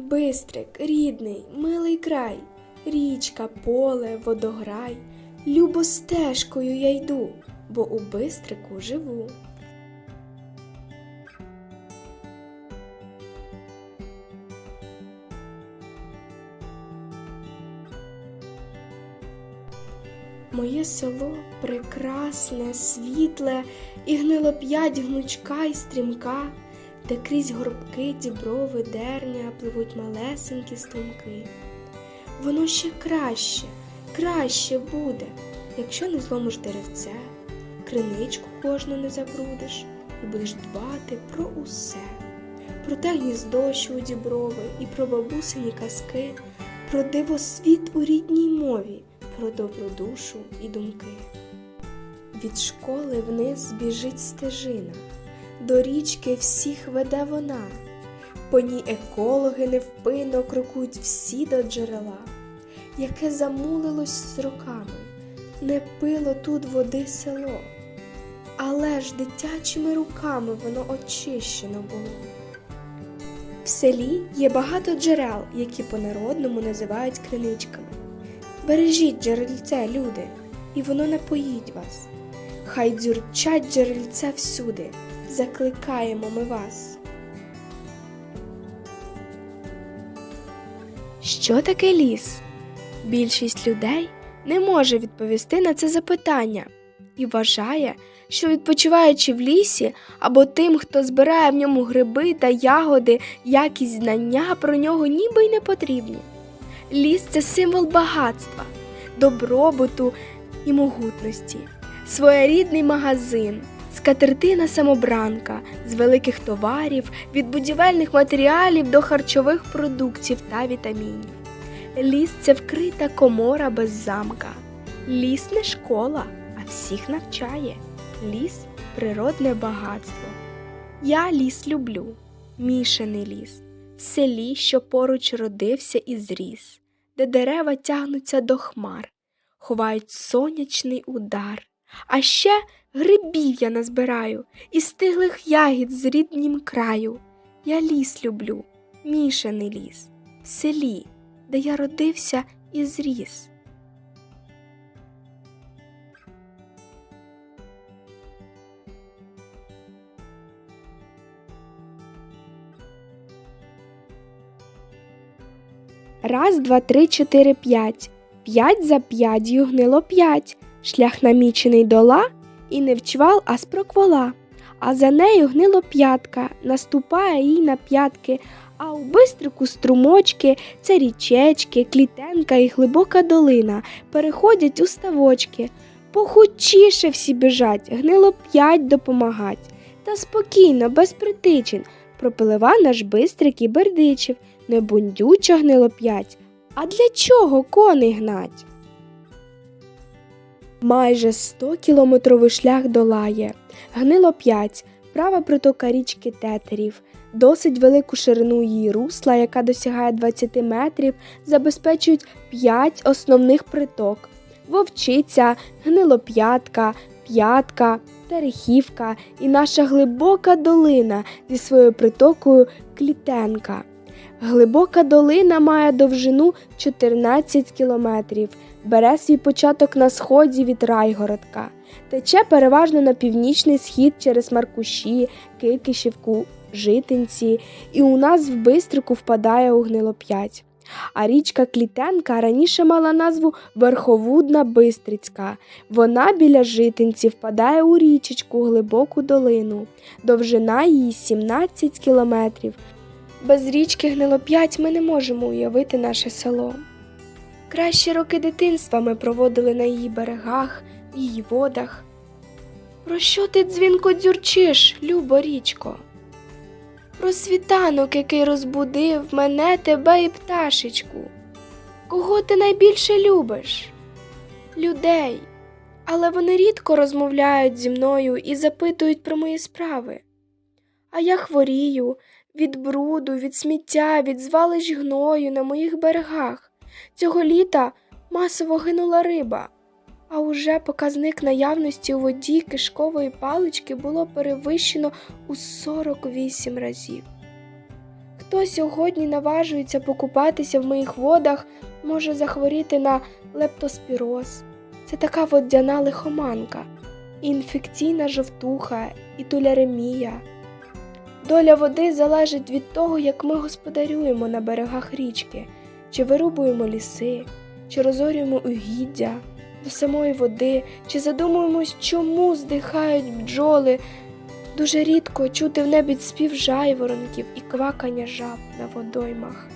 Бистрик, рідний, милий край, річка, поле, водограй, любо стежкою я йду, бо у бистрику живу. Моє село прекрасне, світле, і гнило п'ять гнучка й стрімка, де крізь горбки, діброви, дерня пливуть малесенькі струмки. Воно ще краще, краще буде, якщо не зломиш деревце, криничку кожну не забрудиш і будеш дбати про усе, про те гніздо, що у діброви, і про бабусині казки, про дивосвіт у рідній мові, про добру душу і думки. Від школи вниз біжить стежина, до річки всіх веде вона, по ній екологи невпинно крокують всі до джерела, яке замулилось з роками, не пило тут води село, але ж дитячими руками воно очищено було. В селі є багато джерел, які по-народному називають криничками. Бережіть джерельце, люди, і воно напоїть вас. Хай дзюрчать джерельце всюди, закликаємо ми вас. Що таке ліс? Більшість людей не може відповісти на це запитання і вважає, що відпочиваючи в лісі або тим, хто збирає в ньому гриби та ягоди, якісь знання про нього ніби й не потрібні. Ліс це символ багатства, добробуту і могутності, своєрідний магазин, скатертина самобранка з великих товарів, від будівельних матеріалів до харчових продуктів та вітамінів. Ліс це вкрита комора без замка. Ліс не школа, а всіх навчає. Ліс природне багатство. Я ліс люблю, мішаний ліс в селі, що поруч родився і зріс, де дерева тягнуться до хмар, ховають сонячний удар. А ще грибів я назбираю і стиглих ягід з ріднім краю. Я ліс люблю, мішаний ліс, в селі, де я родився і зріс. Раз, два, три, чотири, п'ять. П'ять за п'ять гнило п'ять. Шлях намічений дола, і не в чвал, а з проквола. А за нею гнило п'ятка, наступає їй на п'ятки, а у бистрику струмочки, це річечки, клітенка і глибока долина, переходять у ставочки. Похучіше всі біжать, гнило п'ять допомагать. Та спокійно, без притичин, пропилива наш бистрик і бердичів, не бундюча гнило п'ять. А для чого коней гнать? Майже 100 кілометровий шлях долає. Гнило 5, права притока річки Тетерів. Досить велику ширину її русла, яка досягає 20 метрів, забезпечують 5 основних приток: Вовчиця, Гнилоп'ятка, П'ятка, Терехівка і наша глибока долина зі своєю притокою Клітенка. Глибока долина має довжину 14 кілометрів, бере свій початок на сході від Райгородка, тече переважно на північний схід через Маркуші, Кикишівку, Житинці, і у нас в Бистрику впадає у Гнилоп'ять. А річка Клітенка раніше мала назву Верховудна Бистрицька. Вона біля житинці впадає у річечку глибоку долину. Довжина її 17 кілометрів. Без річки Гнилоп'ять ми не можемо уявити наше село. Кращі роки дитинства ми проводили на її берегах, в її водах. Про що ти дзвінко дзюрчиш, любо річко? Про світанок, який розбудив мене, тебе і пташечку. Кого ти найбільше любиш? Людей. Але вони рідко розмовляють зі мною і запитують про мої справи. А я хворію від бруду, від сміття, від звалищ гною на моїх берегах. Цього літа масово гинула риба, а уже показник наявності у воді кишкової палички було перевищено у 48 разів. Хто сьогодні наважується покупатися в моїх водах, може захворіти на лептоспіроз. Це така водяна лихоманка, інфекційна жовтуха, і туляремія. Доля води залежить від того, як ми господарюємо на берегах річки, чи вирубуємо ліси, чи розорюємо угіддя до самої води, чи задумуємось, чому здихають бджоли. Дуже рідко чути в небі спів жайворонків і квакання жаб на водоймах.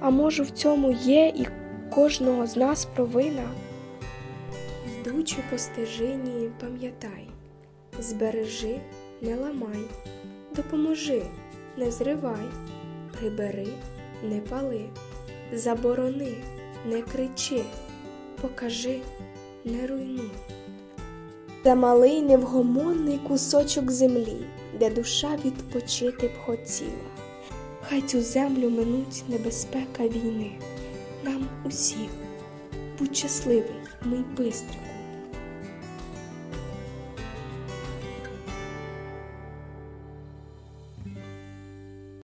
А може, в цьому є і кожного з нас провина? Йдучи по стежині, пам'ятай, збережи, не ламай, допоможи, не зривай, прибери, не пали, заборони, не кричи, покажи, не руйнуй. Це малий невгомонний кусочок землі, де душа відпочити б хотіла. Хай цю землю минуть небезпека війни. Нам усіх. Будь щасливий, мій бистрику,